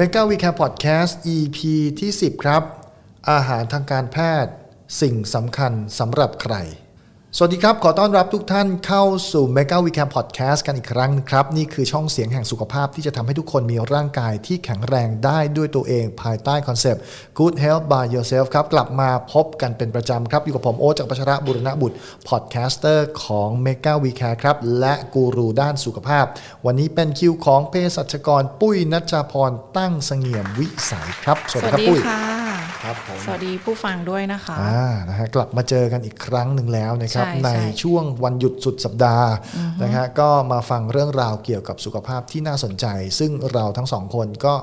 m e g a w e c a r Podcast EP ที่ 10 ครับ อาหารทางการแพทย์ สิ่งสำคัญสำหรับใคร สวัสดีครับ ขอต้อนรับทุกท่านเข้าสู่ m e g a w e c a r Podcast กันอีกครั้งครับ นี่คือช่องเสียงแห่งสุขภาพที่จะทำให้ทุกคนมีร่างกายที่แข็งแรงได้ด้วยตัวเองภายใต้คอนเซปต์ Good Health by Yourself ครับ กลับมาพบกันเป็นประจำครับ อยู่กับผมโอ๊ตจากรพัชระบุรณบุตรพอดแคสเตอร์ของ m e g a w e c a r ครับ และกูรูด้านสุขภาพ วันนี้เป็นคิวของเภสัชกร ปุ้ยนัชพรตั้งเสงี่ยมวิสัยครับ สวัสดีครับสดีปุ้ย ค่ะครับผมสวัสดีผู้ฟังด้วยนะคะอ่านะฮะกลับมาเจอกันอีกครั้งหนึ่งแล้วนะครับ ใช่ในใช่ ช่วงวันหยุดสุดสัปดาห์นะฮะก็มาฟังเรื่องราวเกี่ยวกับสุขภาพที่น่าสนใจ ซึ่งเราทั้งสองคนก็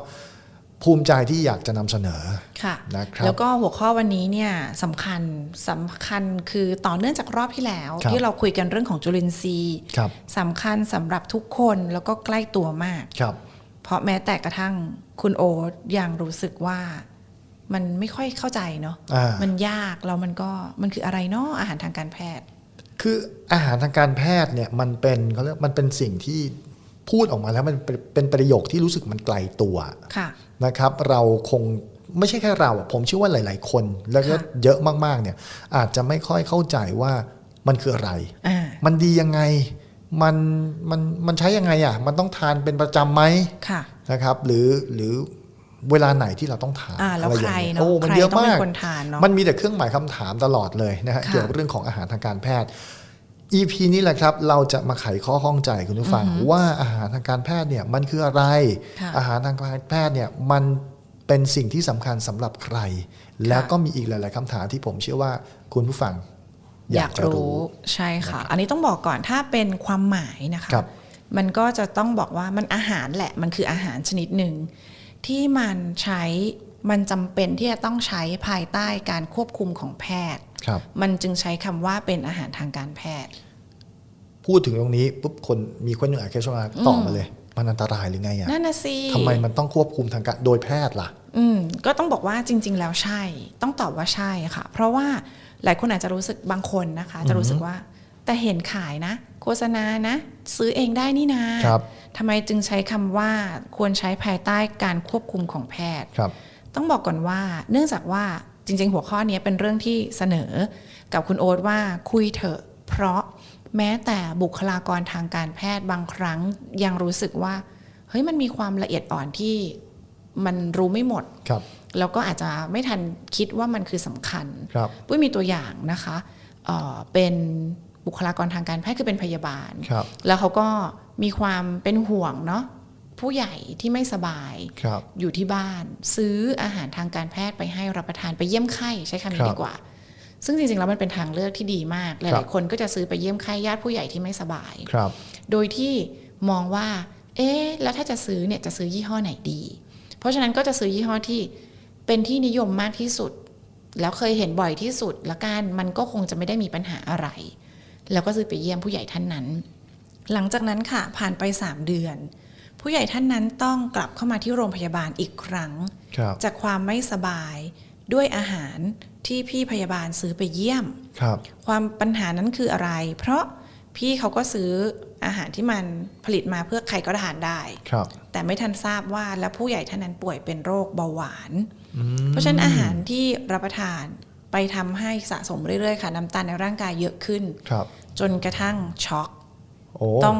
ภูมิใจที่อยากจะนำเสนอ ค่ะ นะครับแล้วก็หัวข้อวันนี้เนี่ยสำคัญสำคัญคือต่อเนื่องจากรอบที่แล้ว ครับ ที่เราคุยกันเรื่องของจุลินทรีย์ครับสำคัญสำหรับทุกคนแล้วก็ใกล้ตัวมาก ครับ เพราะแม้แต่กระทั่งคุณโอ๊ตยังรู้สึกว่า มันไม่ค่อยเข้าใจเนาะอ่ามันยากแล้วมันก็มันคืออะไรเนาะอาหารทางการแพทย์ คืออาหารทางการแพทย์เนี่ยมันเป็นเขาเรียกมันเป็นสิ่งที่พูดออกมาแล้วมันเป็นเป็นประโยคที่รู้สึกมันไกลตัวค่ะนะครับ เราคงไม่ใช่แค่เราอะผมเชื่อว่าหลาย ๆ คน แล้วก็ค่ะเยอะมากๆเนี่ย อาจจะไม่ค่อยเข้าใจว่ามันคืออะไรอ่ามันดียังไงมันมันมันใช้ยังไงอะ มันต้องทานเป็นประจำไหมค่ะนะครับ หรือหรือ เวลาไหนที่เราต้องทานอ่าแล้วอะไรอใครย่างเงี้ยเนาะโอ้มันใครเยอะต้องเป็มากนคนทานเนาะมันมีแต่เครื่องหมายคำถามตลอดเลยนะฮะค่ะเกี่ยวกับเรื่องของอาหารทางการแพทย์ EP นี้แหละครับ เราจะมาไขข้อข้องใจคุณผู้ฟัง ว่าอาหารทางการแพทย์เนี่ยมันคืออะไรค่ะอาหารทางการแพทย์เนี่ยมันเป็นสิ่งที่สำคัญสำหรับใคร แล้วก็มีอีกหลาย ๆคำถามที่ผมเชื่อว่าคุณผู้ฟัง อยากจะรู้ใช่ค่ะ อันนี้ต้องบอกก่อนถ้าเป็นความหมายนะคะครับมันก็จะต้องบอกว่ามันอาหารแหละมันคืออาหารชนิดหนึ่ง ที่มันใช้มันจำเป็นที่จะต้องใช้ภายใต้การควบคุมของแพทย์ครับมันจึงใช้คำว่าเป็นอาหารทางการแพทย์ พูดถึงตรงนี้ปุ๊บคนมีคนหนึ่งอาจจะช่วงตอบมาเลย มันอันตรายหรือไงอะนั่นนะสิทำไมมันต้องควบคุมทางการโดยแพทย์ล่ะ อืมก็ต้องบอกว่าจริง ๆ แล้วใช่ ต้องตอบว่าใช่ค่ะ เพราะว่าหลายคนอาจจะรู้สึกบางคนนะคะ จะรู้สึกว่า แต่เห็นขายนะโฆษณานะ ซื้อเองได้นี่นะครับทำไมจึงใช้คำว่าควรใช้ภายใต้การควบคุมของแพทย์ครับ ต้องบอกก่อนว่า เนื่องจากว่าจริง ๆ หัวข้อนี้เป็นเรื่องที่เสนอ กับคุณโอ๊ตว่าคุยเถอะ เพราะแม้แต่บุคลากรทางการแพทย์บางครั้งยังรู้สึกว่าเฮ้ยมันมีความละเอียดอ่อนที่มันรู้ไม่หมดครับแล้วก็อาจจะไม่ทันคิดว่ามันคือสำคัญครับปุ้ยมีตัวอย่างนะคะเอ่อเป็น บุคลากรทางการแพทย์คือเป็นพยาบาลครับแล้วเขาก็มีความเป็นห่วงเนาะผู้ใหญ่ที่ไม่สบายครับอยู่ที่บ้าน ซื้ออาหารทางการแพทย์ไปให้รับประทานไปเยี่ยมไข้ใช้คำครันี้บดีกว่า ซึ่งจริงๆแล้วมันเป็นทางเลือกที่ดีมากหครัลายบๆคนก็จะซื้อไปเยี่ยมไข้ญาติผู้ใหญ่ที่ไม่สบายครับ โดยที่มองว่า เอ๊ะแล้วถ้าจะซื้อเนี่ยจะซื้อยี่ห้อไหนดี เพราะฉะนั้นก็จะซื้อยี่ห้อที่เป็นที่นิยมมากที่สุด แล้วเคยเห็นบ่อยที่สุด ละกันมันก็คงจะไม่ได้มีปัญหาอะไร แล้วก็ซื้อไปเยี่ยมผู้ใหญ่ท่านนั้น หลังจากนั้นค่ะผ่านไป 3 เดือน ผู้ใหญ่ท่านนั้นต้องกลับเข้ามาที่โรงพยาบาลอีกครั้งครับจากความไม่สบายด้วยอาหารที่พี่พยาบาลซื้อไปเยี่ยมครับความปัญหานั้นคืออะไร เพราะพี่เขาก็ซื้ออาหารที่มันผลิตมาเพื่อใครก็ทานได้ครับ แต่ไม่ทันทราบว่าแล้วผู้ใหญ่ท่านนั้นป่วยเป็นโรคเบาหวาน เพราะฉะนั้นอาหารที่รับประทาน ไปทำให้สะสมเรื่อยๆค่ะน้ำตาลในร่างกายเยอะขึ้น ครับ จนกระทั่งช็อกโอ้ต้อง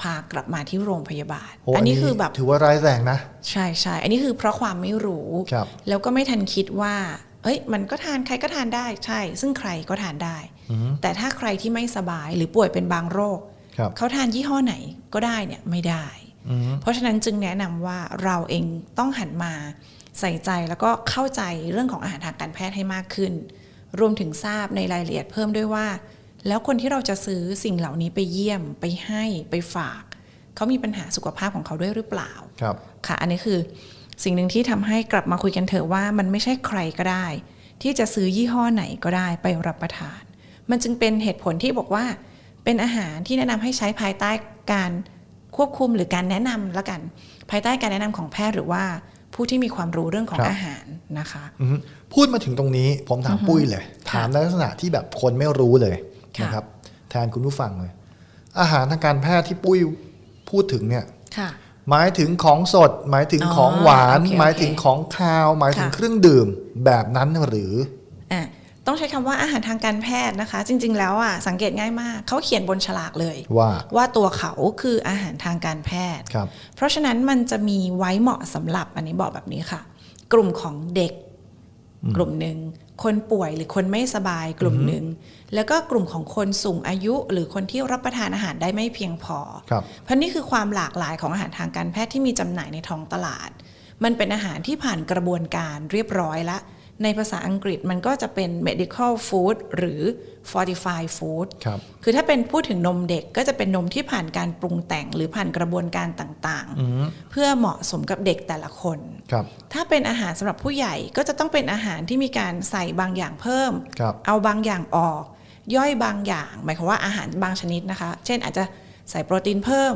พากลับมาที่โรงพยาบาลโอ้อันนี้คือแบบ ถือว่าร้ายแรงนะ ใช่ใช่ อันนี้คือเพราะความไม่รู้ ครับ แล้วก็ไม่ทันคิดว่า เอ้ย มันก็ทานใครก็ทานได้ ใช่ ซึ่งใครก็ทานได้แต่ถ้าใครที่ไม่สบายหรือป่วยเป็นบางโรค ครับเขาทานยี่ห้อไหนก็ได้เนี่ยไม่ได้เพราะฉะนั้นจึงแนะนำว่าเราเองต้องหันมา ใส่ใจแล้วก็เข้าใจเรื่องของอาหารทางการแพทย์ให้มากขึ้น รวมถึงทราบในรายละเอียดเพิ่มด้วยว่า แล้วคนที่เราจะซื้อสิ่งเหล่านี้ไปเยี่ยม ไปให้ไปฝาก เขามีปัญหาสุขภาพของเขาด้วยหรือเปล่าครับค่ะ อันนี้คือสิ่งหนึ่งที่ทำให้กลับมาคุยกันเถอะว่ามันไม่ใช่ใครก็ได้ ที่จะซื้อยี่ห้อไหนก็ได้ไปรับประทาน มันจึงเป็นเหตุผลที่บอกว่า เป็นอาหารที่แนะนำให้ใช้ภายใต้การควบคุมหรือการแนะนำละกัน ภายใต้การแนะนำของแพทย์หรือว่า ผู้ที่มีความรู้เรื่องของครับอาหารนะคะอือฮึพูดมาถึงตรงนี้ผมถามปุ้ยเลย ถามในลักษณะที่แบบคนไม่รู้เลยค่ะนะครับแทนคุณผู้ฟังเลย อาหารทางการแพทย์ที่ปุ้ยพูดถึงเนี่ยค่ะหมายถึงของสด หมายถึงอ๋อของหวานโอเคหมายถึงโอเคของคาว หมายถึงค่ะเครื่องดื่มแบบนั้นหรืออะ ต้องใช้คำว่าอาหารทางการแพทย์นะคะ จริง ๆ แล้วอะสังเกตง่ายมาก เขาเขียนบนฉลากเลยว่าว่าตัวเขาคืออาหารทางการแพทย์ครับเพราะฉะนั้นมันจะมีไว้เหมาะสำหรับอันนี้บอกแบบนี้ค่ะ กลุ่มของเด็ก กลุ่มหนึ่งคนป่วยหรือคนไม่สบายกลุ่มหนึ่งแล้วก็กลุ่มของคนสูงอายุ หรือคนที่รับประทานอาหารได้ไม่เพียงพอครับเพราะนี่คือความหลากหลายของอาหารทางการแพทย์ที่มีจำหน่ายในท้องตลาด มันเป็นอาหารที่ผ่านกระบวนการเรียบร้อยละ ในภาษาอังกฤษมันก็จะเป็น medical food หรือ fortified food ครับคือถ้าเป็นพูดถึงนมเด็กก็จะเป็นนมที่ผ่านการปรุงแต่งหรือผ่านกระบวนการต่างอืมๆเพื่อเหมาะสมกับเด็กแต่ละคนครับถ้าเป็นอาหารสำหรับผู้ใหญ่ก็จะต้องเป็นอาหารที่มีการใส่บางอย่างเพิ่มครับเอาบางอย่างออก ย่อยบางอย่าง หมายความว่าอาหารบางชนิดนะคะ เช่นอาจจะใส่โปรตีนเพิ่ม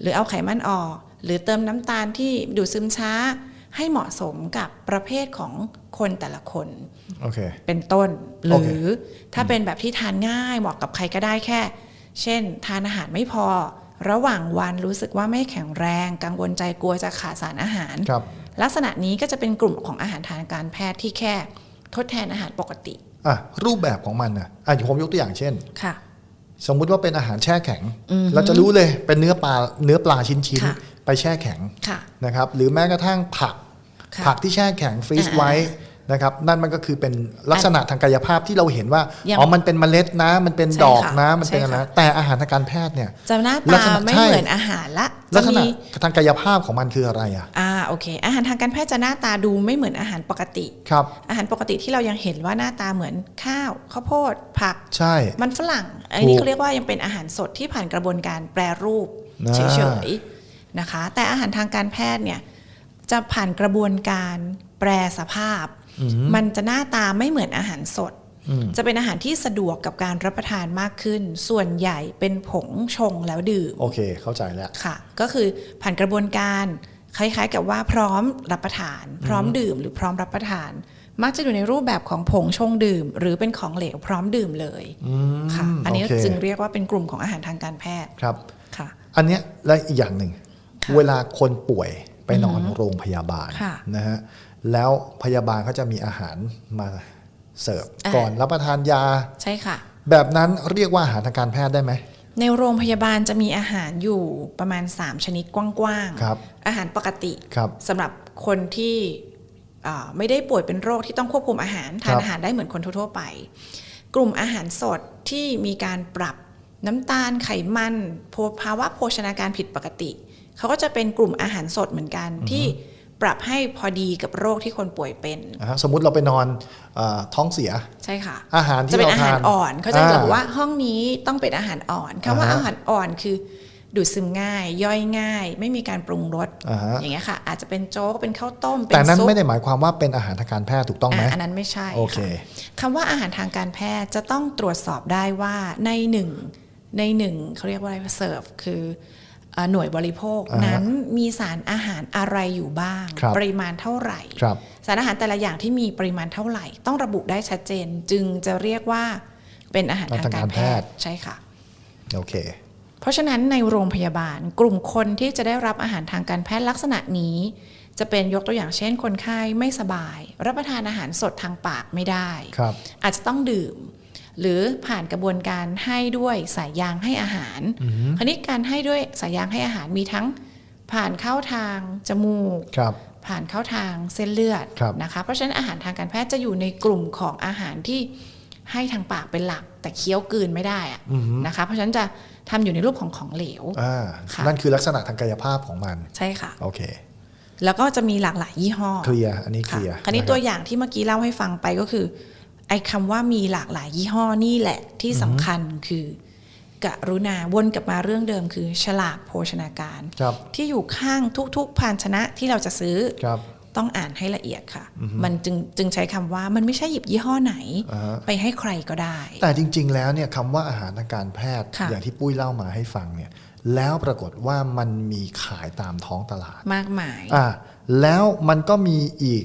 หรือเอาไขมันออก หรือเติมน้ำตาลที่ดูดซึมช้า ให้เหมาะสมกับประเภทของคนแต่ละคนโอเคเป็นต้นหโอรืเคอถ้าเป็นแบบที่ทานง่ายเหมาะกับใครก็ได้แค่ เช่น ทานอาหารไม่พอ ระหว่างวันรู้สึกว่าไม่แข็งแรง กังวลใจกลัวจะขาดสารอาหารครับลักษณะนี้ก็จะเป็นกลุ่มของอาหารทางการแพทย์ที่แค่ทดแทนอาหารปกติอะรูปแบบของมันนะอะผมยกตัวอย่างเช่นค่ะ สมมุติว่าเป็นอาหารแช่แข็งอือฮึเราจะรู้เลยเป็นเนื้อปลาเนื้อปลาชิ้นค่ะๆไปแช่แข็งค่ะนะครับหรือแม้กระทั่งผักค่ะผักที่แช่แข็งฟรีซอ่าไว้ นะครับนั่นมันก็คือเป็นลักษณะทางกายภาพที่เราเห็นว่า ยังอ๋อ มันเป็นเมล็ดนะ มันเป็นใช่ดอกค่ะนะมันเป็นใช่อะไรค่ะนะแต่อาหารทางการแพทย์เนี่ย จะหน้าลักตาษณะไม่ใช่ เหมือนอาหารละลัจะกษณะมีทางกายภาพของมันคืออะไรอะอ่าโอเค อาหารทางการแพทย์จะหน้าตาดูไม่เหมือนอาหารปกติ ครับ อาหารปกติที่เรายังเห็นว่าหน้าตาเหมือนข้าวข้าวโพดผัก ใช่ มันฝรั่งอันนี้ถูกเขาเรียกว่ายังเป็นอาหารสดที่ผ่านกระบวนการแปรรูปอ่าเฉยๆนะคะ แต่อาหารทางการแพทย์เนี่ยจะผ่านกระบวนการแปรสภาพ มันจะหน้าตาไม่เหมือนอาหารสดอืมจะเป็นอาหารที่สะดวกกับการรับประทานมากขึ้น ส่วนใหญ่เป็นผงชงแล้วดื่ม โอเค เข้าใจแล้ว ค่ะ ก็คือผ่านกระบวนการคล้ายๆ กับว่าพร้อมรับประทาน พร้อมดื่มหรือพร้อมรับประทาน มักจะอยู่ในรูปแบบของผงชงดื่ม หรือเป็นของเหลวพร้อมดื่มเลยอืมค่ะ อันนี้โเคจึงเรียกว่าเป็นกลุ่มของอาหารทางการแพทย์ครับค่ะ อันเนี้ยและอีกอย่างหนึ่งค่ะเวลาคนป่วยไปนอนโรงพยาบาลค่ะนะฮะ แล้วพยาบาลเขาจะมีอาหารมาเสิร์ฟอ่าก่อนรับประทานยา ใช่ค่ะ แบบนั้นเรียกว่าอาหารทางการแพทย์ได้ไหม ในโรงพยาบาลจะมีอาหารอยู่ประมาณ 3 ชนิดกว้างครับอาหารปกติครับสำหรับคนที่อ่าไม่ได้ป่วยเป็นโรคที่ต้องควบคุมอาหารทานครับอาหารได้เหมือนคนทั่วๆไป กลุ่มอาหารสดที่มีการปรับน้ำตาลไขมันโภภาวะโภชนาการผิดปกติ เขาก็จะเป็นกลุ่มอาหารสดเหมือนกันที่ ปรับให้พอดีกับโรคที่คนป่วยเป็นนะฮะสมมุติเราไปนอนเออท้องเสีย ใช่ค่ะ อาหารที่จะเป็นเราอาหารทานอ่อนเขาจะอ่าบอกว่าห้องนี้ต้องเป็นอาหารอ่อนคำว่าอ่าฮะอาหารอ่อนคือดูดซึมง่าย ย่อยง่าย ไม่มีการปรุงรสอ่าฮะอย่างเงี้ยค่ะ อาจจะเป็นโจ๊กเป็นข้าวต้มเป็แต่นนั้นซุปไม่ได้หมายความว่าเป็นอาหารทางการแพทย์ถูกต้องไหมอะอันนั้นไม่ใช่โอเคค่ะคำว่าอาหารทางการแพทย์จะต้องตรวจสอบได้ว่าในหนึ่งในหนึ่งเขาเรียกว่าอะไรเสิร์ฟคือเอ่อ หน่วยบริโภคอ่าฮะนั้นมีสารอาหารอะไรอยู่บ้างครับปริมาณเท่าไหร่ครับสารอาหารแต่ละอย่างที่มีปริมาณเท่าไหร่ ต้องระบุได้ชัดเจนจึงจะเรียกว่าเป็นอาหารทางการแพทย์ใช่ค่ะโอเคเพราะฉะนั้นในโรงพยาบาลกลุ่มคนที่จะได้รับอาหารทางการแพทย์ลักษณะนี้ จะเป็นยกตัวอย่างเช่น คนไข้ไม่สบาย รับประทานอาหารสดทางปากไม่ได้ครับอาจจะต้องดื่ม หรือผ่านกระบวนการให้ด้วยสายยางให้อาหาร คราวนี้การให้ด้วยสายยางให้อาหารมีทั้งผ่านเข้าทางจมูกครับผ่านเข้าทางเส้นเลือดครับนะคะ เพราะฉะนั้นอาหารทางการแพทย์จะอยู่ในกลุ่มของอาหารที่ให้ทางปากเป็นหลัก แต่เคี้ยวกลืนไม่ได้อะนะคะ เพราะฉะนั้นจะทำอยู่ในรูปของของเหลวอ่าค่ะนั่นคือลักษณะทางกายภาพของมัน ใช่ค่ะโอเคแล้วก็จะมีหลากหลายยี่ห้อเคลียร์อันนี้เคค่ะลียร์คราวนี้ะตัวรับอย่างที่เมื่อกี้เล่าให้ฟังไปก็คือไอ้คำว่ามีหลากหลายยี่ห้อนี่แหละที่สำคัญคือกรุณาวนกลับมาเรื่องเดิมคือฉลากโภชนาการครับที่อยู่ข้างทุกๆภาชนะที่เราจะซื้อครับต้องอ่านให้ละเอียดค่ะ มันจึงจึงใช้คำว่ามันไม่ใช่หยิบยี่ห้อไหนอ่าฮะไปให้ใครก็ได้ แต่จริง ๆ แล้วเนี่ยคำว่าอาหารทางการแพทย์ค่ะอย่างที่ปุ้ยเล่ามาให้ฟังเนี่ย แล้วปรากฏว่ามันมีขายตามท้องตลาด มากมายอ่าแล้วมันก็มีอีก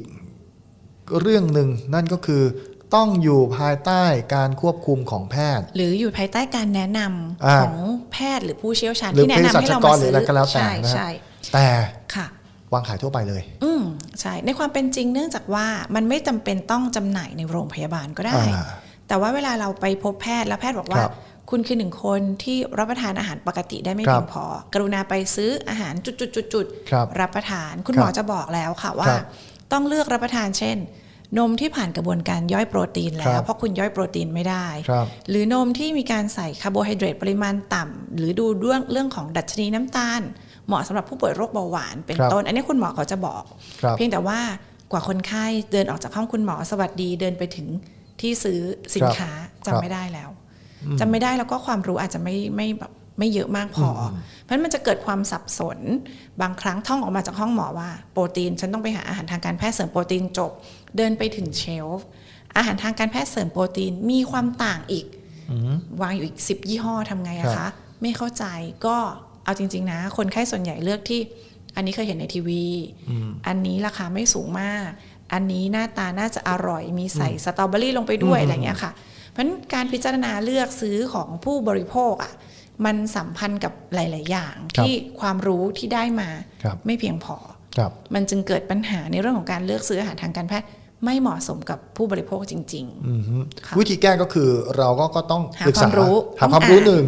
เรื่องหนึ่งนั่นก็คือ ต้องอยู่ภายใต้การควบคุมของแพทย์ หรืออยู่ภายใต้การแนะนำอ่าของแพทย์หรือผู้เชี่ยวชาญหรือที่แนะนำให้เรามาเภสัชกรหรือซื้ออะไรก็แล้วแต่ใช่นะฮะใช่แต่ค่ะวางขายทั่วไปเลย อืมใช่ ในความเป็นจริงเนื่องจากว่ามันไม่จำเป็นต้องจำหน่ายในโรงพยาบาลก็ได้อ่าแต่ว่าเวลาเราไปพบแพทย์แล้วแพทย์บอกว่าครับคุณคือหนึ่งคนที่รับประทานอาหารปกติได้ไม่ครับเพียงพอ กรุณาไปซื้ออาหารจุดๆๆๆครับรับประทาน คุณครับหมอจะบอกแล้วค่ะว่าครับต้องเลือกรับประทานเช่น นมที่ผ่านกระบวนการย่อยโปรตีนแล้ครัวบเพราะคุณย่อยโปรตีนไม่ได้ครับหรือนมที่มีการใส่คาร์โบไฮเดรตปริมาณต่ำหรือดูเรื่องเรื่องของดัชนีน้ำตาล เหมาะสำหรับผู้ป่วยโรคเบาหวานเป็นครับต้น อันนี้คุณหมอเขาจะบอกครับเพียงแต่ว่ากว่าคนไข้เดินออกจากห้องคุณหมอสวัสดีเดินไปถึงที่ซื้อสินค้าครับจำไม่ได้แล้วจำไม่ได้แล้วก็ความรู้อาจจะไม่ไม่แบบ ไม่เยอะมากพออเพราะฉะนั้นมันจะเกิดความสับสน บางครั้งท่องออกมาจากห้องหมอว่าโปรตีน ฉันต้องไปหาอาหารทางการแพทย์เสริมโปรตีนจบ เดินไปถึงเชลฟ์อาหารทางการแพทย์เสริมโปรตีนมีความต่างอีกวางอยู่อีกสิบยี่ห้อทำไงครัอะบคะ ไม่เข้าใจก็เอาจริง ๆ นะ คนไข้ส่วนใหญ่เลือกที่ อันนี้เคยเห็นในทีวี อันนี้ราคาไม่สูงมาก อันนี้หน้าตาน่าจะอร่อย มีใส่สตรอเบอรี่ลงไปด้วยอะไรเงี้ยค่ะ เพราะฉะนั้นการพิจารณาเลือกซื้อของผู้บริโภคอะ มันสัมพันธ์กับหลาย ๆ อย่างครับที่ความรู้ที่ได้มาครับไม่เพียงพอครับมันจึงเกิดปัญหาในเรื่องของการเลือกซื้ออาหารทางการแพทย์ไม่เหมาะสมกับผู้บริโภคจริงอืมฮึค่ะวิธีแก้ก็คือเราก็ก็ต้องหาปรึกษาความรู้หาความรู้ต้องอ่านหนึ่ง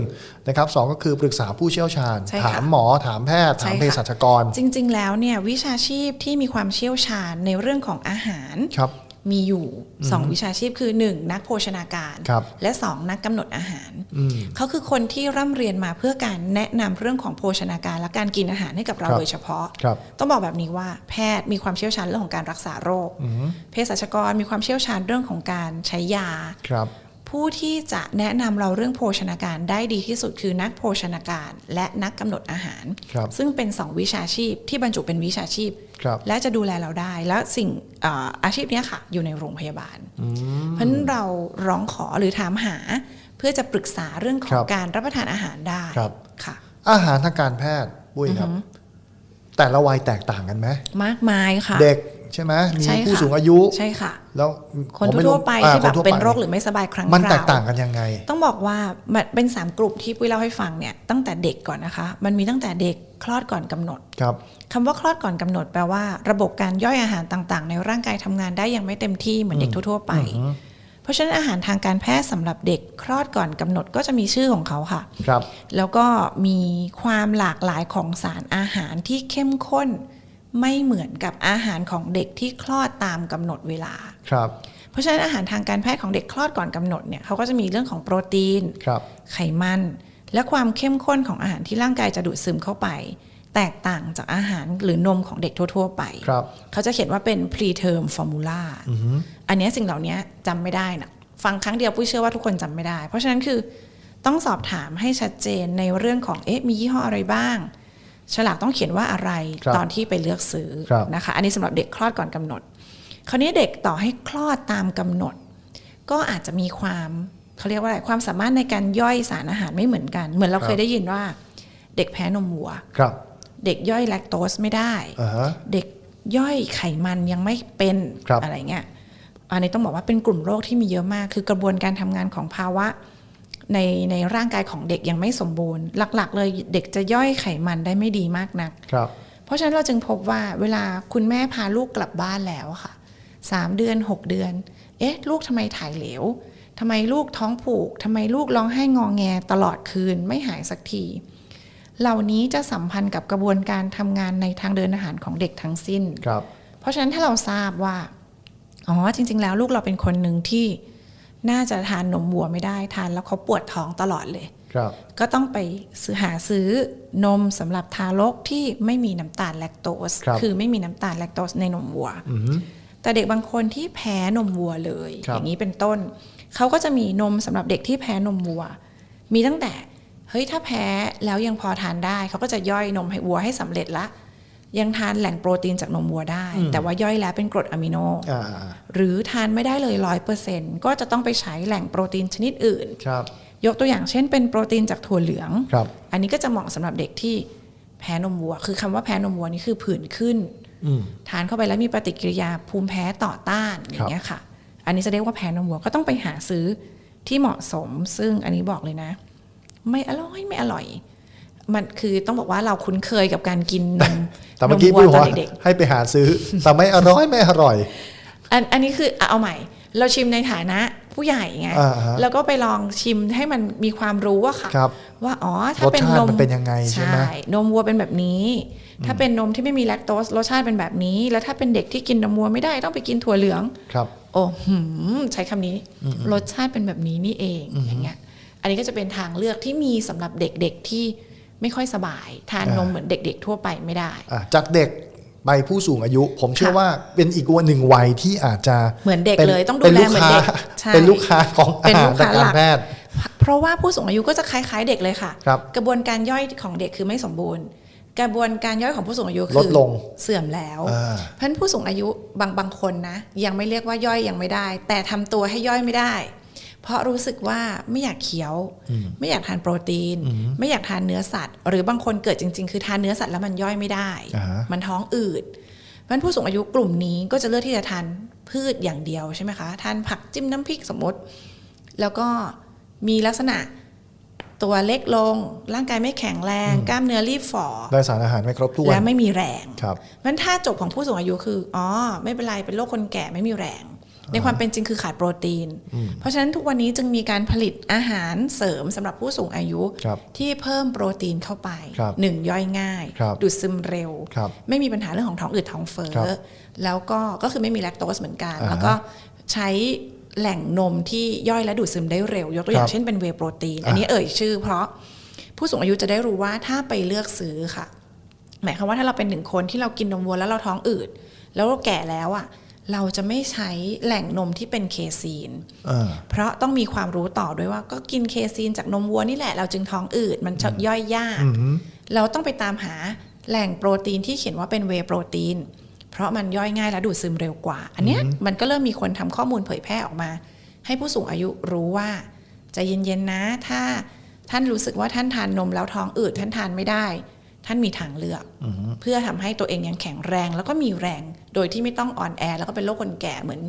นะครับสองก็คือปรึกษาผู้เชี่ยวชาญใช่ค่ะถามหมอถามแพทย์ใช่ถามค่ะเภสัชกร จริง ๆ แล้วเนี่ยวิชาชีพที่มีความเชี่ยวชาญในเรื่องของอาหารครับ มีอยู่ 2 วิชาชีพคือ 1 นักโภชนาการครับและ 2 นักกำหนดอาหารอืมเขาคือคนที่ร่ำเรียนมาเพื่อการแนะนำเรื่องของโภชนาการ และการกินอาหารให้กับเราครับโดยเฉพาะครับต้องบอกแบบนี้ว่าแพทย์มีความเชี่ยวชาญเรื่องของการรักษาโรคอืมเภสัชกรมีความเชี่ยวชาญเรื่องของการใช้ยาครับ ผู้ที่จะแนะนำเราเรื่องโภชนาการได้ดีที่สุดคือนักโภชนาการและนักกำหนดอาหารครับซึ่งเป็นสองวิชาชีพที่บรรจุเป็นวิชาชีพครับและจะดูแลเราได้ แล้วสิ่งเอ่ออาชีพเนี้ยค่ะ อยู่ในโรงพยาบาล เพราะฉะนั้นเราร้องขอหรือถามหา เพื่อจะปรึกษาเรื่องขอคงรับการรับประทานอาหารได้ครับค่ะ อาหารทางการแพทย์ปุ้ยครับ แต่ละวัยแตกต่างกันไหมมากมายค่ะ เด็ก ใช่ไหมมีใช่ค่ะ ผู้สูงอายุ ใช่ค่ะ แล้วคนผมม่ทั่วๆไปอ่าที่แบบคทั่วเป็นไโรคหรือไม่สบายครั้งมันคราวแตกต่างกันยังไง ต้องบอกว่ามันเป็นสามกลุ่มที่ปุ้ยเล่าให้ฟังเนี่ยตั้งแต่เด็กก่อนนะคะ มันมีตั้งแต่เด็กคลอดก่อนกำหนดครับ คำว่าคลอดก่อนกำหนดแปลว่า ระบบการย่อยอาหารต่างๆ ในร่างกายทำงานได้ยังไม่เต็มที่เหมือนเด็กทั่วๆไปเพราะฉะนั้นอาหารทางการแพทย์สำหรับเด็กคลอดก่อนกำหนดก็จะมีชื่อของเขาค่ะ ครับ แล้วก็มีความหลากหลายของสารอาหารที่เข้มข้น ไม่เหมือนกับอาหารของเด็กที่คลอดตามกำหนดเวลา ครับ เพราะฉะนั้นอาหารทางการแพทย์ของเด็กคลอดก่อนกำหนดเนี่ยเขาก็จะมีเรื่องของโปรตีน ครับไขมัน และความเข้มข้นของอาหารที่ร่างกายจะดูดซึมเข้าไป แตกต่างจากอาหารหรือนมของเด็กทั่ว ๆ ไป ครับ เขาจะเขียนว่าเป็น preterm formula อันเนี้ยสิ่งเหล่านี้จำไม่ได้นะฟังครั้งเดียวปุ้ยเชื่อว่าทุกคนจำไม่ได้ เพราะฉะนั้นคือต้องสอบถามให้ชัดเจนในเรื่องของเอ๊ะมียี่ห้ออะไรบ้าง ฉลากต้องเขียนว่าอะไรครับตอนที่ไปเลือกซื้อครับนะคะ อันนี้สำหรับเด็กคลอดก่อนกำหนด คราวนี้เด็กต่อให้คลอดตามกำหนด ก็อาจจะมีความเขาเรียกว่าอะไรความสามารถในการย่อยสารอาหารไม่เหมือนกัน เหมือนเราครับเคยได้ยินว่า เด็กแพ้นมวัวครับ เด็กย่อยแลคโตสไม่ได้อ่าฮะเด็กย่อยไขมันยังไม่เป็นครับอะไรเงี้ยอันนี้ต้องบอกว่าเป็นกลุ่มโรคที่มีเยอะมาก คือกระบวนการทำงานของภาวะ ในในร่างกายของเด็กยังไม่สมบูรณ์ หลัก ๆ เลยเด็กจะย่อยไขมันได้ไม่ดีมากนัก ครับ เพราะฉะนั้นเราจึงพบว่าเวลาคุณแม่พาลูกกลับบ้านแล้วอะค่ะสามเดือนหกเดือน เอ๊ะ ลูกทำไมถ่ายเหลวทำไมลูกท้องผูกทำไมลูกร้องไห้งองแงตลอดคืนไม่หายสักที เหล่านี้จะสัมพันธ์กับกระบวนการทำงานในทางเดินอาหารของเด็กทั้งสิ้น ครับ เพราะฉะนั้นถ้าเราทราบว่า อ๋อ จริง ๆ แล้วลูกเราเป็นคนหนึ่งที่ น่าจะทานนมวัวไม่ได้ทานแล้วเขาปวดท้องตลอดเลย ครับก็ต้องไปซื้อหาซื้อนมสำหรับทารกที่ไม่มีน้ำตาลแลคโตสครับ อไม่มีน้ำตาลแลคโตสในนมวัว อือฮึแต่เด็กบางคนที่แพ้นมวัวเลย ครับ อย่างนี้เป็นต้น เขาก็จะมีนมสำหรับเด็กที่แพ้นมวัว มีตั้งแต่ เฮ้ยถ้าแพ้แล้วยังพอทานได้ เขาก็จะย่อยนมให้วัวให้สำเร็จละ ยังทานแหล่งโปรตีนจากนมวัวได้ แต่ว่าย่อยแล้วเป็นกรดอะมิโนอ่าหรือทานไม่ได้เลยร้อยเปอร์เซ็นต์ก็จะต้องไปใช้แหล่งโปรตีนชนิดอื่นครับยกตัวอย่างเช่นเป็นโปรตีนจากถั่วเหลืองครับอันนี้ก็จะเหมาะสำหรับเด็กที่แพ้นมวัว คือคำว่าแพ้นมวัวนี่คือผื่นขึ้นอืมทานเข้าไปแล้วมีปฏิกิริยาภูมิแพ้ต่อต้านอย่างเงี้ยค่ะ อันนี้จะเรียกว่าแพ้นมวัวก็ต้องไปหาซื้อที่เหมาะสม ซึ่งอันนี้บอกเลยนะ ไม่อร่อยไม่อร่อย มันคือต้องบอกว่าเราคุ้นเคยกับการกินนมแต่เมื่อกี้นพูดวัวตอว่านเด็กให้ไปหาซื้อแต่ไม่อร่อยไม่อร่อยๆอันอันนี้คืออะเอาใหม่ เราชิมในฐานะผู้ใหญ่ไงอ่าฮะแล้วก็ไปลองชิมให้มันมีความรู้อะค่ะครับว่าอ๋อถ้ารสเป็นชาตินมมันเป็นยังไงใช่ไหมนมวัวเป็นแบบนี้ ถ้าเป็นนมที่ไม่มีแลคโตสรสชาติเป็นแบบนี้ แล้วถ้าเป็นเด็กที่กินนมวัวไม่ได้ต้องไปกินถั่วเหลืองครับ โอ้หืมใช้คำนี้ รสชาติเป็นแบบนี้นี่เองอย่างเงี้ยอันนี้ก็จะเป็นทางเลือกที่มีสำหรับเด็กๆที่ ไม่ค่อยสบาย ทานนมอ่าเหมือนเด็ก ๆ ทั่วไปไม่ได้อะจากเด็กไปผู้สูงอายุ ผมเชื่อค่ะว่าเป็นอีกวันหนึ่งวัยที่อาจจะเหมือนเด็กป็เลยต้องดูป็นแลลูกเหมือนค้าเด็กใช่เป็นลูกค้าของอาเป็นหาลูรกทางค้าการหลักแพทย์เพราะว่าผู้สูงอายุก็จะคล้าย ๆ เด็กเลยค่ะครับกระบวนการย่อยของเด็กคือไม่สมบูรณ์ กระบวนการย่อยของผู้สูงอายุลคืดลงเสื่อมแล้วอ่าเพราะฉะนั้นผู้สูงอายุบางบางคนนะ ยังไม่เรียกว่าย่อยยังไม่ได้ แต่ทำตัวให้ย่อยไม่ได้เพ ราะรู้สึกว่าไม่อยากเคี้ยว ไม่อยากทานโปรตีน ไม่อยากทานเนื้อสัตว์ หรือบางคนเกิดจริง ๆ คือทานเนื้อสัตว์แล้วมันย่อยไม่ได้อ่าฮะมันท้องอืดเพราะฉะนั้นผู้สูงอายุกลุ่มนี้ก็จะเลือกที่จะทานพืชอย่างเดียวใช่ไหมคะทานผักจิ้มน้ำพริกสมมติ แล้วก็มีลักษณะตัวเล็กลง ร่างกายไม่แข็งแรง กล้ามเนื้อรีบฝ่อได้สารอาหารไม่ครบถ้วนและไม่มีแรงครับเพราะฉะนั้นถ้าจบของผู้สูงอายุคืออ๋อไม่เป็นไรเป็นโรคคนแก่ไม่มีแรง ในความเป็นจริงคือขาดโปรตีน เพราะฉะนั้นทุกวันนี้จึงมีการผลิตอาหารเสริมสำหรับผู้สูงอายุครับที่เพิ่มโปรตีนเข้าไปครับหนึ่งย่อยง่ายครับดูดซึมเร็วครับไม่มีปัญหาเรื่องของท้องอืดท้องเฟ้อครับแล้วก็ก็คือไม่มีแลคโตสเหมือนกันอ่าฮะแล้วก็ใช้แหล่งนมที่ย่อยและดูดซึมได้เร็ว ยกตัวอย่าครังบเช่นเป็นเวย์โปรตีนอ่าอันนี้เอ่ยชื่อ เพราะผู้สูงอายุจะได้รู้ว่าถ้าไปเลือกซื้อค่ะ หมายความว่าถ้าเราเป็นหนึ่งคนที่เรากินนมวัวแล้วเราท้องอืดแล้วเราแก่แล้วอะ เราจะไม่ใช้แหล่งนมที่เป็นเคซีนอ่าเพราะต้องมีความรู้ต่อด้วยว่าก็กินเคซีนจากนมวัวนี่แหละ เราจึงท้องอืดมันจะย่อยยากอืมเราต้องไปตามหาแหล่งโปรตีนที่เขียนว่าเป็นเวย์โปรตีน เพราะมันย่อยง่ายและดูดซึมเร็วกว่า อันเนี้ยมันก็เริ่มมีคนทำข้อมูลเผยแพร่ออกมา ให้ผู้สูงอายุรู้ว่าใจะเย็นๆนะ ถ้าท่านรู้สึกว่าท่านทานนมแล้วท้องอืดท่านทานไม่ได้ ท่านมีทางเลือกเพื่อทำให้ตัวเองยังแข็งแรง แล้วก็มีแรง โดยที่ไม่ต้องอ่อนแอ แล้วก็เป็นโรคคนแก่เหมือน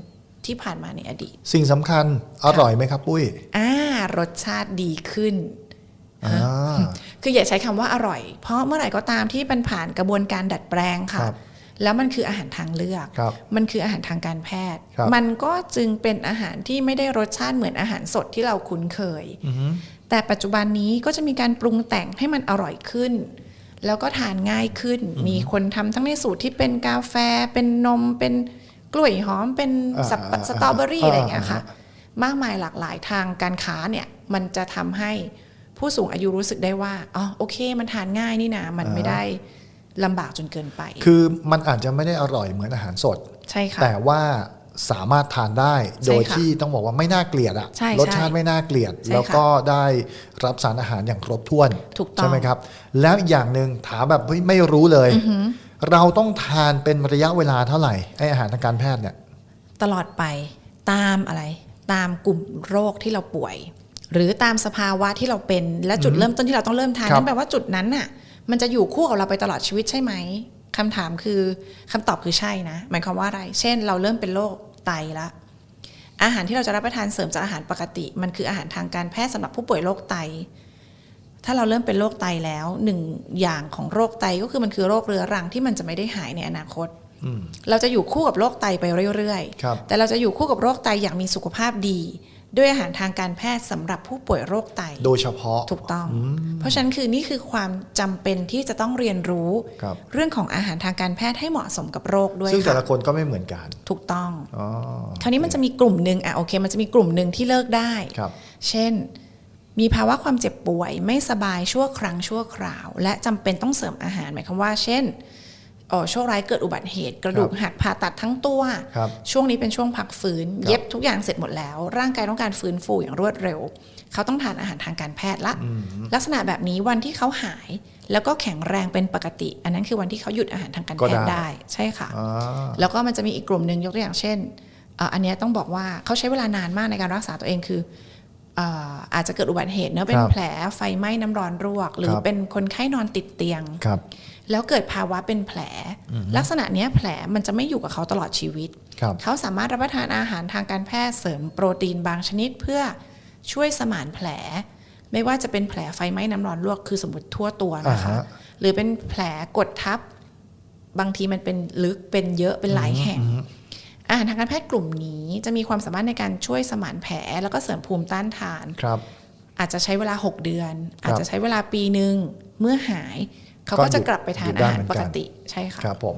ที่ผ่านมาในอดีต สิ่งสำคัญอร่อยไหมครับปุ้ยอ่ารสชาติดีขึ้นอ่าคืออย่าใช้คำว่าอร่อย เพราะเมื่อไหร่ก็ตามที่มันผ่านกระบวนการดัดแปลงค่ะครับแล้วมันคืออาหารทางเลือกครับมันคืออาหารทางการแพทย์ครับมันก็จึงเป็นอาหารที่ไม่ได้รสชาติเหมือนอาหารสดที่เราคุ้นเคยอือฮึแต่ปัจจุบันนี้ก็จะมีการปรุงแต่งให้มันอร่อยขึ้น แล้วก็ทานง่ายขึ้น มีคนทำทั้งในสูตรที่เป็นกาแฟ เป็นนม เป็นกล้วยหอม เป็นอ่าสับปะอ่าสตรอเบอรี่อ่าอะไรอย่างเงี้ยค่ะอ่มากมายหลากหลายทางการค้าเนี่ย มันจะทำให้ผู้สูงอายุรู้สึกได้ว่า อ๋อ โอเค มันทานง่ายนี่นะ มันไม่ได้ลำบากจนเกินไป คือมันอาจจะไม่ได้อร่อยเหมือนอาหารสด ใช่ค่ะ แต่ว่า สามารถทานได้ใช่โดยค่ะที่ต้องบอกว่าไม่น่าเกลียดอะใช่รสชาติไม่น่าเกลียดใช่ค่ะแล้วก็ได้รับสารอาหารอย่างครบถ้วนถูกต้องใช่ไหมครับ แล้วอีกอย่างหนึ่งถามแบบเฮ้ยไม่รู้เลย เราต้องทานเป็นระยะเวลาเท่าไหร่ไออาหารทางการแพทย์เนี่ย ตลอดไปตามอะไร ตามกลุ่มโรคที่เราป่วย หรือตามสภาวะที่เราเป็นและจุดเริ่มต้นที่เราต้องเริ่มทานครับนั่นแปลว่าจุดนั้นน่ะ มันจะอยู่คู่กับเราไปตลอดชีวิตใช่ไหมคำถามคือคำตอบคือใช่นะ หมายความว่าอะไร เช่น เราเริ่มเป็นโรค ไตละอาหารที่เราจะรับประทานเสริมจากอาหารปกติ มันคืออาหารทางการแพทย์สำหรับผู้ป่วยโรคไต ถ้าเราเริ่มเป็นโรคไตแล้วหนึ่งอย่างของโรคไตก็คือมันคือโรคเรื้อรังที่มันจะไม่ได้หายในอนาคตอืมเราจะอยู่คู่กับโรคไตไปเรื่อยครับๆแต่เราจะอยู่คู่กับโรคไตอย่างมีสุขภาพดี ด้วยอาหารทางการแพทย์สำหรับผู้ป่วยโรคไต โดยเฉพาะ ถูกต้อง เพราะฉะนั้นคือนี่คือความจำเป็นที่จะต้องเรียนรู้ ครับ เรื่องของอาหารทางการแพทย์ให้เหมาะสมกับโรคด้วยซึ่งแต่ค่ะละคนก็ไม่เหมือนกันถูกต้อง อ๋อคราวนี้มันจะมีกลุ่มหนึ่งอะโอเค มันจะมีกลุ่มหนึ่งที่เลิกได้ ครับ เช่น มีภาวะความเจ็บป่วยไม่สบายชั่วครั้งชั่วคราว และจำเป็นต้องเสริมอาหารหมายความว่า เช่นอ๋อ โชคร้ายเกิดอุบัติเหตุ กระดูกหักผ่าตัดทั้งตัวครับช่วงนี้เป็นช่วงพักฟื้นครับเย็บทุกอย่างเสร็จหมดแล้ว ร่างกายต้องการฟื้นฟูอย่างรวดเร็ว เขาต้องทานอาหารทางการแพทย์ละ ลักษณะแบบนี้วันที่เขาหายแล้วก็แข็งแรงเป็นปกติ อันนั้นคือวันที่เขาหยุดอาหารทางการก็แพทย์ได้ได้ใช่ค่ะอ่าแล้วก็มันจะมีอีกกลุ่มหนึ่งยกตัวอย่างเช่นเอ่ออันเนี้ยต้องบอกว่าเขาใช้เวลานานมากในการรักษาตัวเองคือเอ่ออาจจะเกิดอุบัติเหตุเนอะเป็นครับแผลไฟไหม้น้ำร้อนรวก หรือครับเป็นคนไข้นอนติดเตียงครับแล้วเกิดภาวะเป็นแผล ลักษณะเนี้ยแผลมันจะไม่อยู่กับเขาตลอดชีวิตครับเขาสามารถรับประทานอาหารทางการแพทย์เสริมโปรตีนบางชนิดเพื่อช่วยสมานแผล ไม่ว่าจะเป็นแผลไฟไหม้น้ำร้อนลวกคือสมมติทั่วตัวนะคะอ่าฮะหรือเป็นแผลกดทับบางทีมันเป็นลึกเป็นเยอะเป็นหลายแห่ง อาหารทางการแพทย์กลุ่มนี้จะมีความสามารถในการช่วยสมานแผล แล้วก็เสริมภูมิต้านทานครับ อาจจะใช้เวลา 6 เดือนครับอาจจะใช้เวลาปีหนึ่งเมื่อหาย เขาก็ก็จะหยุดกลับไปทาหยุนดได้อาหารเหมือนปกักนติใช่ค่ะครับผม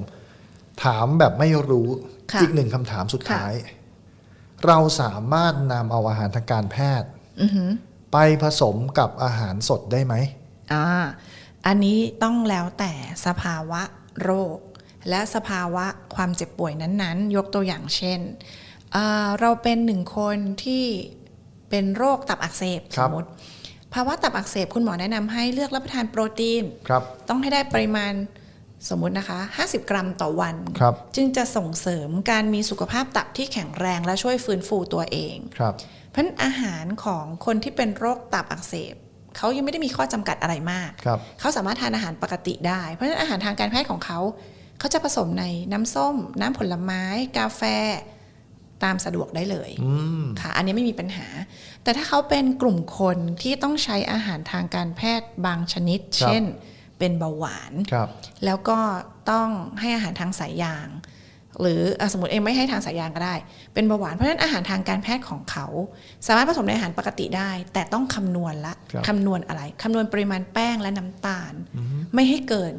ถามแบบไม่รู้ค่ะอีกหนึ่งคำถามสุดค่ะท้าย เราสามารถนำเอาอาหารทางการแพทย์อือหือไปผสมกับอาหารสดได้ไหมอ่าอันนี้ต้องแล้วแต่สภาวะโรค และสภาวะความเจ็บป่วยนั้นๆ ยกตัวอย่างเช่นอ่าเราเป็นหนึ่งคนที่เป็นโรคตับอักเสบคสรัมบมติ ภาวะตับอักเสบคุณหมอแนะนำให้เลือกรับประทานโปรตีนครับต้องให้ได้ปริมาณสมมุตินะคะ 50 กรัมต่อวันครับจึงจะส่งเสริมการมีสุขภาพตับที่แข็งแรงและช่วยฟื้นฟูตัวเองครับเพราะฉะนั้นอาหารของคนที่เป็นโรคตับอักเสบเขายังไม่ได้มีข้อจำกัดอะไรมากครับเขาสามารถทานอาหารปกติได้ เพราะฉะนั้นอาหารทางการแพทย์ของเขา เขาจะผสมในน้ำส้ม น้ำผลไม้ กาแฟ ตามสะดวกได้เลยอืมค่ะ อันนี้ไม่มีปัญหา แต่ถ้าเขาเป็นกลุ่มคนที่ต้องใช้อาหารทางการแพทย์บางชนิดครับเช่น เป็นเบาหวานครับแล้วก็ต้องให้อาหารทางสายยาง หรืออะสมมติเองไม่ให้ทางสายยางก็ได้ เป็นเบาหวานเพราะฉะนั้นอาหารทางการแพทย์ของเขา สามารถผสมในอาหารปกติได้ แต่ต้องคำนวณละครับคำนวณอะไรคำนวณปริมาณแป้งและน้ำตาล ไม่ให้เกิน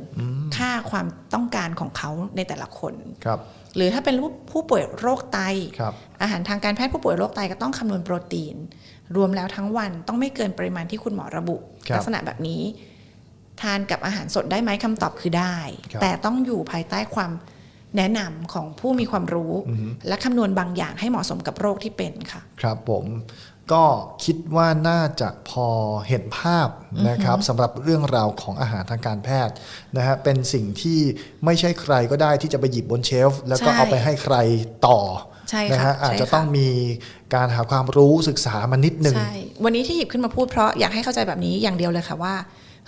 ค่าความต้องการของเขาในแต่ละคนครับ หรือถ้าเป็นผู้ป่วยโรคไตครับอาหารทางการแพทย์ผู้ป่วยโรคไตก็ต้องคำนวณโปรตีน รวมแล้วทั้งวันต้องไม่เกินปริมาณที่คุณหมอระบุครับลัษณะแบบนี้ ทานกับอาหารสดได้ไหมคำตอบคือได้ครับแต่ต้องอยู่ภายใต้ความ แนะนำของผู้มีความรู้ และคำนวณบางอย่างให้เหมาะสมกับโรคที่เป็นค่ะ ครับผมก็คิดว่าน่าจะพอเห็นภาพนะครับสำหรับเรื่องราวของอาหารทางการแพทย์นะฮะเป็นสิ่งที่ไม่ใช่ใครก็ได้ที่จะไปหยิบบนเชลฟ์แล้วก็ใช่เอาไปให้ใครต่อใช่ค่ะนะฮะอาจใช่จะค่ะต้องมีการหาความรู้ศึกษามานิดหนึ่งใช่วันนี้ที่หยิบขึ้นมาพูดเพราะอยากให้เข้าใจแบบนี้อย่างเดียวเลยค่ะว่า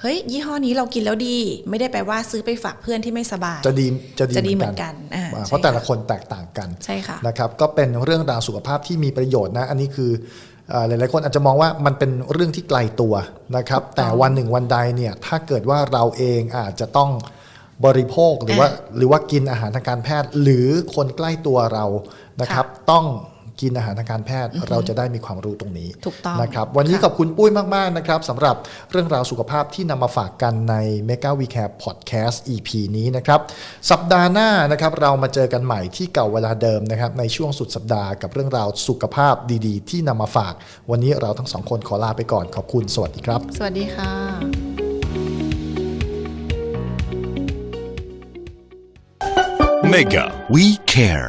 เฮ้ย ยี่ห้อนี้เรากินแล้วดี ไม่ได้แปลว่าซื้อไปฝากเพื่อนที่ไม่สบาย จะดีจะจะดีดีเหมือนกันอ่าอ่าใช่เพราะแต่ละค่ะคนแตกต่างกันใช่ค่ะนะครับก็เป็นเรื่องราวสุขภาพที่มีประโยชน์นะ อันนี้คือเอ่อหลายๆคนอาจจะมองว่ามันเป็นเรื่องที่ไกลตัวนะครับถูกต้องแต่วันหนึ่งวันใดเนี่ยถ้าเกิดว่าเราเองอาจจะต้องบริโภคหรือว่าอะหรือว่ากินอาหารทางการแพทย์ หรือคนใกล้ตัวเรานะครับต้อง กินอาหารทางการแพทย์เราจะได้มีความรู้ตรงนี้ถูกต้องนะครับวันนี้ค่ะขอบคุณปุ้ยมากๆนะครับสำหรับเรื่องราวสุขภาพที่นำมาฝากกันใน Mega We Care Podcast EP นี้นะครับสัปดาห์หน้านะครับเรามาเจอกันใหม่ที่เก่าเวลาเดิมนะครับในช่วงสุดสัปดาห์กับเรื่องราวสุขภาพดีๆ ที่นำมาฝาก วันนี้เราทั้งสองคนขอลาไปก่อนขอบคุณสวัสดีครับ สวัสดีค่ะ Mega We Care